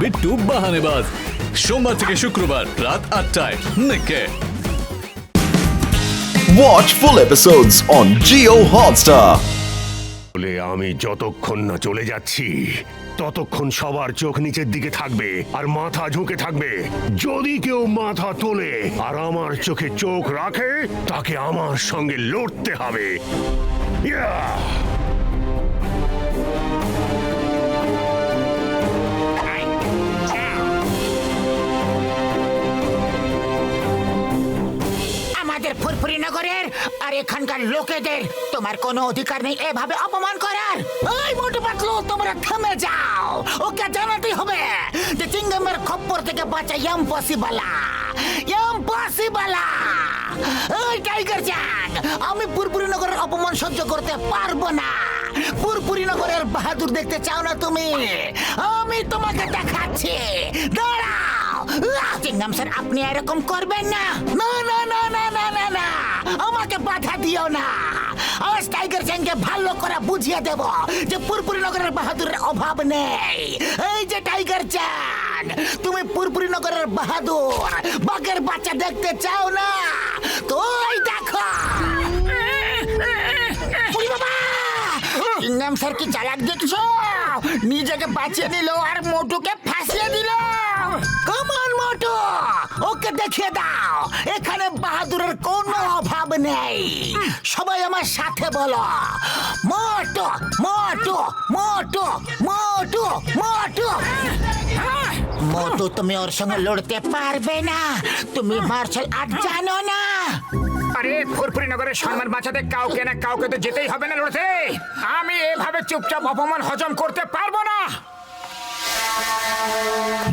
বিট্টু বাহানেবাজ সোমবার থেকে শুক্রবার রাত আটটায় নিকে Watch full episodes on Geo Hotstar. বলে আমি যতক্ষণ না চলে যাচ্ছি ততক্ষণ সবার চোখ নিচের দিকে থাকবে আর মাথা ঝুঁকে থাকবে যদি কেউ মাথা তোলে আর আমার চোখে চোখ রাখে তাকে আমার সঙ্গে লড়তে হবে Yeah! এখানকার লোকেদের। তোমার কোনো অধিকার নেই এভাবে অপমান করার। ওই মোটু পাতলু, তোমরা থেমে যাও। ওকে জানাতে হবে যে চিংগমের খপ্পর থেকে বাঁচা ইম্পসিবলা ইম্পসিবলা ওই টাইগার চান আমি পুরপুরি নগরের অপমান সহ্য করতে পারব না। পুরপুরি নগরের বাহাদুর দেখতে চাও না তুমি? আমি তোমাকে দেখাচ্ছি। দাঁড়াও। চিংগম স্যার আপনি এরকম করবেন না না না না না না না। আমাকে বাধা দিও না। আজ টাইগার চ্যাংকে ভালো করে বুঝিয়ে দেব যে পুরপুরি নগরের বাহাদুরের অভাব নেই। এই যে টাইগার চ্যাং, তুমি পুরপুরি নগরের বাহাদুর, বাঘের বাচ্চা দেখতে চাও না? তো ওই দেখো! ইংরাম স্যার কি চালাক দেখছ? নিজেকে বাঁচিয়ে নিল আর মোটুকে ফাঁসিয়ে দিল। ওকে দেখিয়ে দাও। এখানে বাহাদুরের কোনো অভাব নেই। সবাই আমার সাথে বলো। মোটো মোটো মোটো মোটো মোটো। মোটু তুমি ওর সঙ্গে লড়তে পারবে না। তুমি মার্শাল আর্ট জানো না। আরে ফুরফুরি নগরের সম্মান বাঁচাতে কাউকে না কাউকে তো যেতেই হবে না লড়তে। আমি এভাবে চুপচাপ অপমান হজম করতে পারব না।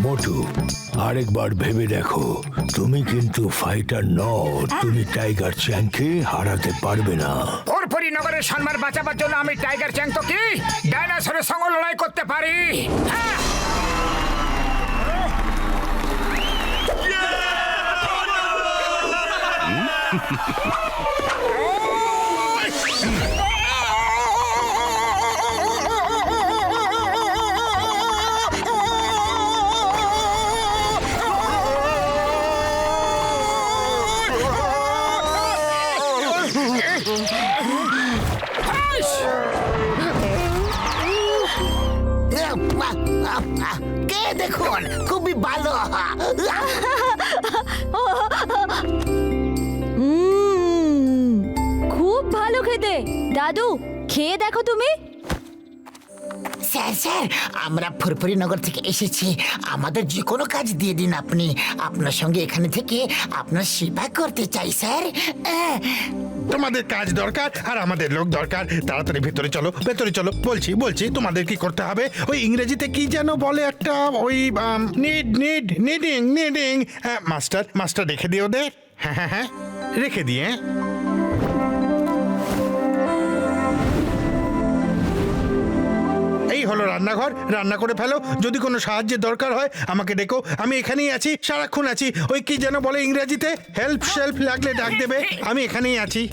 মোটু আরেকবার ভেবে দেখো। তুমি কিন্তু ফাইটার নও। তুমি টাইগার চ্যাংকে হারাতে পারবে না। ফুরফুরি নগরের সম্মান বাঁচাবার জন্য আমি টাইগার চ্যাং তো কি? ডাইনোসরের সঙ্গে লড়াই করতে পারি। হ্যাঁ! দেখুন খুবই ভালো। উম, খুব ভালো খেতে। দাদু খেয়ে দেখো তুমি। স্যার স্যার আমরা ফুরফুরি নগর থেকে এসেছি। আমাদের যে কোনো কাজ দিয়ে দিন আপনি। আপনার সঙ্গে এখানে থেকে আপনার সেবা করতে চাই স্যার। আহ, তোমাদের কাজ দরকার আর আমাদের লোক দরকার। তাড়াতাড়ি ভেতরে চলো ভেতরে চলো। বলছি বলছি, তোমাদের কি করতে হবে? ওই ইংরেজিতে কি যেন বলে একটা ওই need need needing needing master master রেখে দিও ওদের। হ্যাঁ হ্যাঁ হ্যাঁ রেখে দিয়ে হলো রান্নাঘর রান্না করে ফেলো। যদি কোনো সাহায্যের দরকার হয় আমাকে ডেকো। আমি এখানেই আছি সারাক্ষণ আছি। ওই কি যেন বলে ইংরেজিতে? হেল্প শেল্প লাগলে ডাক দেবে। আমি এখানেই আছি।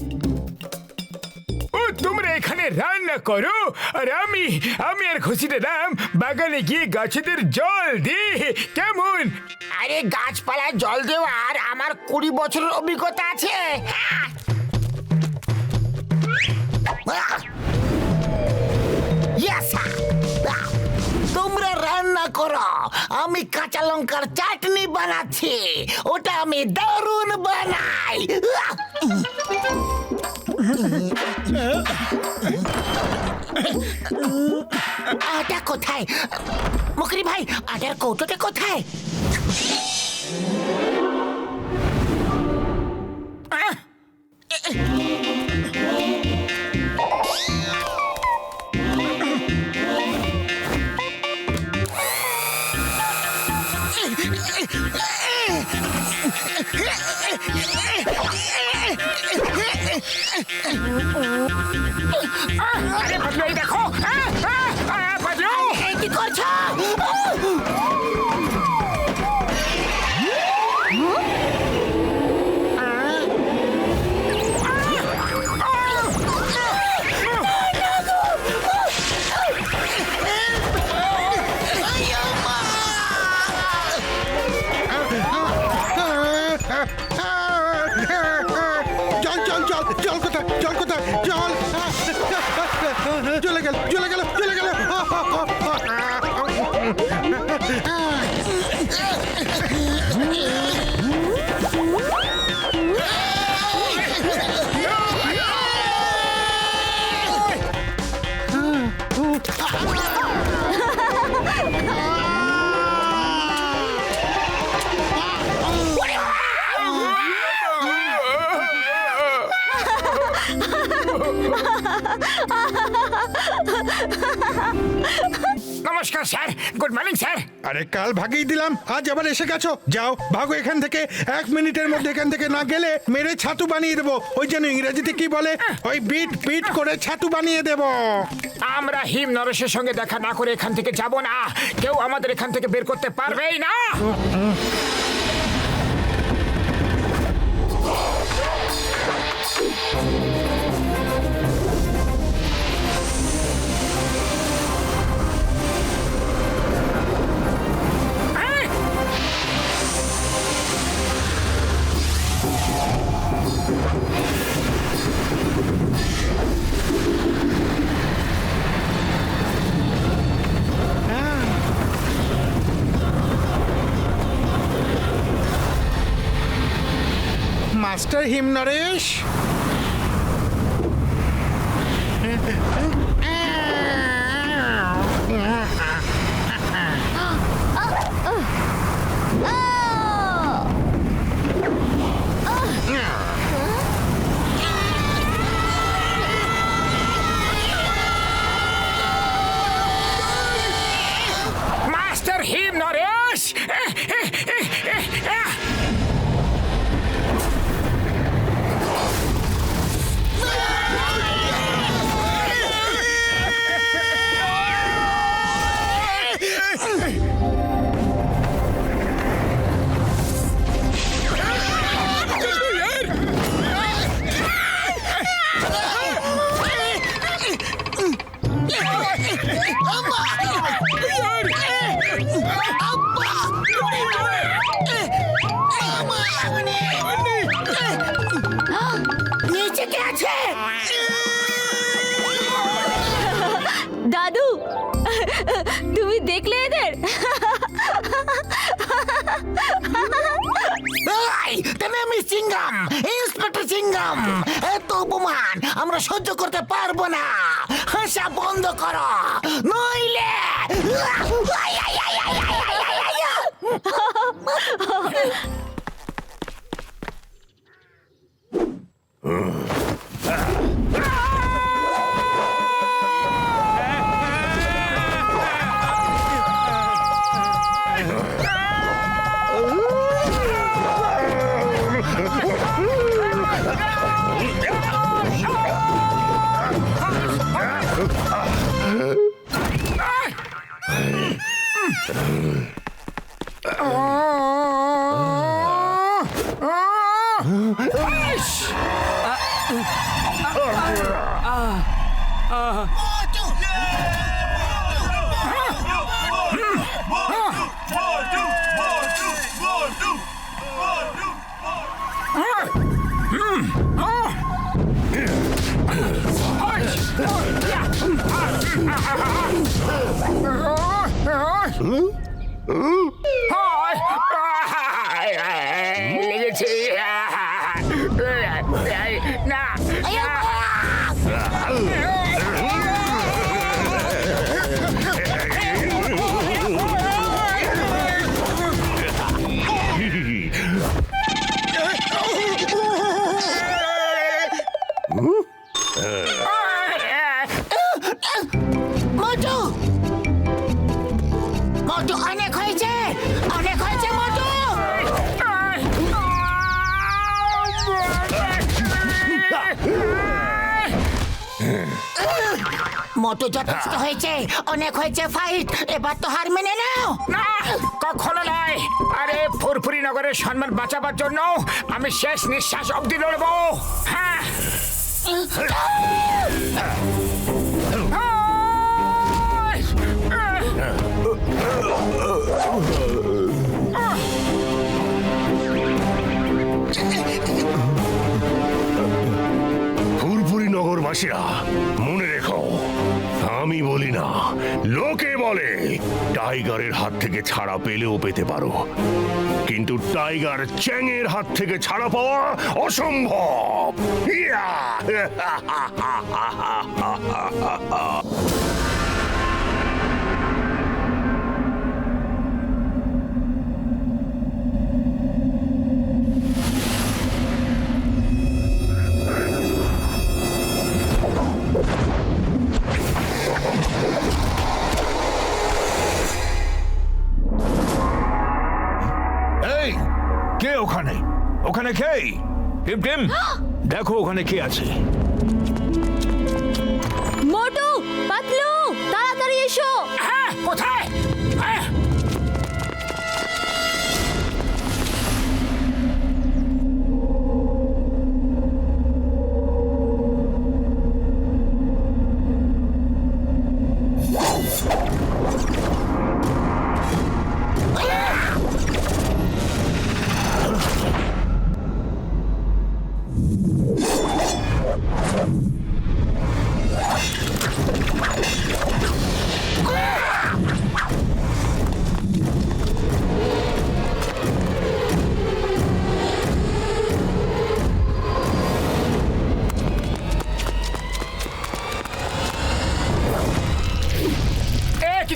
ও তোমরা এখানে রান্না করো? আর আমি আমি আর খুশিতে দাম বাগানে গিয়ে গাছেদের জল দি কেমন? আরে গাছপালায় জল দেওয়ার আমার কুড়ি বছরের অভিজ্ঞতা আছে। হ্যাঁ। রান্না করো। আমি কাঁচা লঙ্কার চাটনি বানাচ্ছি। ওটা আমি দারুণ বানাই! আটা কোথায়? মুকরি ভাই, আটার কৌটোটা কোথায়? అరే పట్టుకోవాలి নমস্কার স্যার। Good morning sir. আরে কাল ভাগিয়ে দিলাম। আজ আবার এসে গেছো। যাও ভাগো এখান থেকে। এক মিনিটের মধ্যে এখান থেকে না গেলে মেরে ছাতু বানিয়ে দেবো। ওই জন্য ইংরেজিতে কি বলে? ওই বিট বিট করে ছাতু বানিয়ে দেবো। আমরা হিম নরেশের সঙ্গে দেখা না করে এখান থেকে যাব না। কেউ আমাদের এখান থেকে বের করতে পারবেই না। Master him, Naresh. Master him, Naresh. আমরা সহ্য করতে পারব না। হাসা বন্ধ করো। নইলে আই, Hã? Hã? মোটু যথেষ্ট হয়েছে। অনেক হয়েছে ফাইট এবার তো হার মেনে নাও। না কখনো নয়। আরে ফুরফুরি নগরের সম্মান বাঁচাবার জন্য আমি শেষ নিঃশ্বাস অবধি লড়বো। হ্যাঁ। ফুরফুরি নগরবাসীরা আমি বলি না। লোকে বলে, টাইগারের হাত থেকে ছাড়া পেলেও পেতে পারো। কিন্তু টাইগার চ্যাংয়ের হাত থেকে ছাড়া পাওয়া অসম্ভব। ইয়া! ওখানে। ওখানে কে? টিম টিম দেখো ওখানে কে আছে।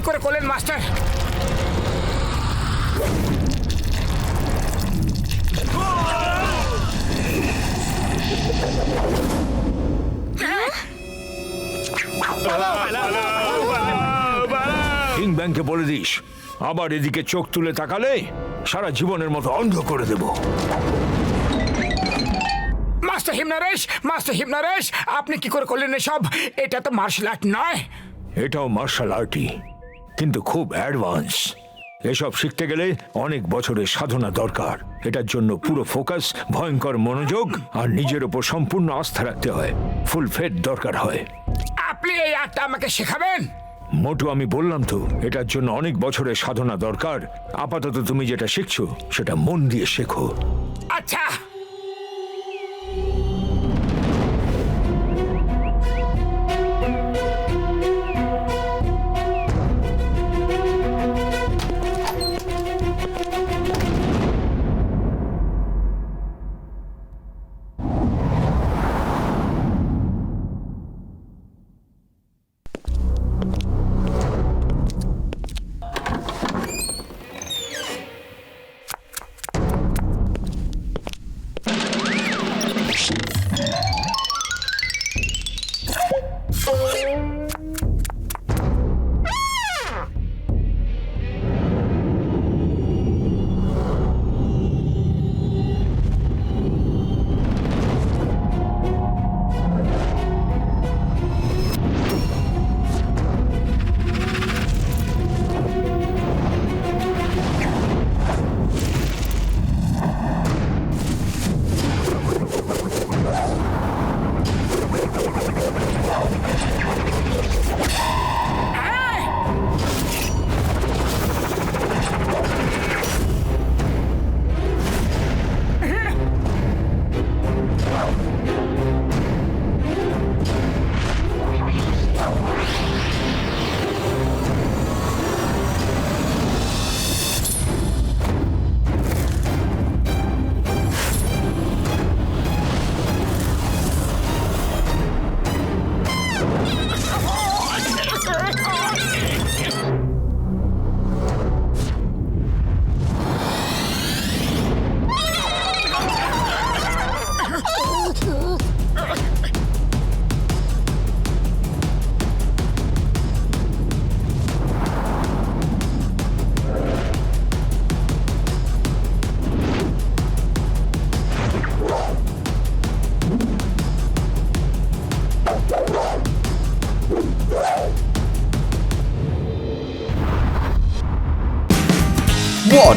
করে করলেন মাস্টার। কিং ব্যাংকে বলে দিস আবার এদিকে চোখ তুলে তাকালে সারা জীবনের মতো অন্ধ করে দেব। মাস্টার হিমনারেশ মাস্টার হিমনারেশ আপনি কি করে করলেন এসব? এটা তো মার্শাল আর্ট নয়। এটাও মার্শাল আর্টই কিন্তু খুব অ্যাডভান্স। এসব শিখতে গেলে অনেক বছরের সাধনা দরকার। এটার জন্য পুরো ফোকাস ভয়ঙ্কর মনোযোগ আর নিজের ওপর সম্পূর্ণ আস্থা রাখতে হয়। ফুল ফেট দরকার হয়। আপনি এই আর্টটা আমাকে শেখাবেন? মোটু আমি বললাম তো এটার জন্য অনেক বছরের সাধনা দরকার। আপাতত তুমি যেটা শিখছো সেটা মন দিয়ে শেখো। আচ্ছা! questions.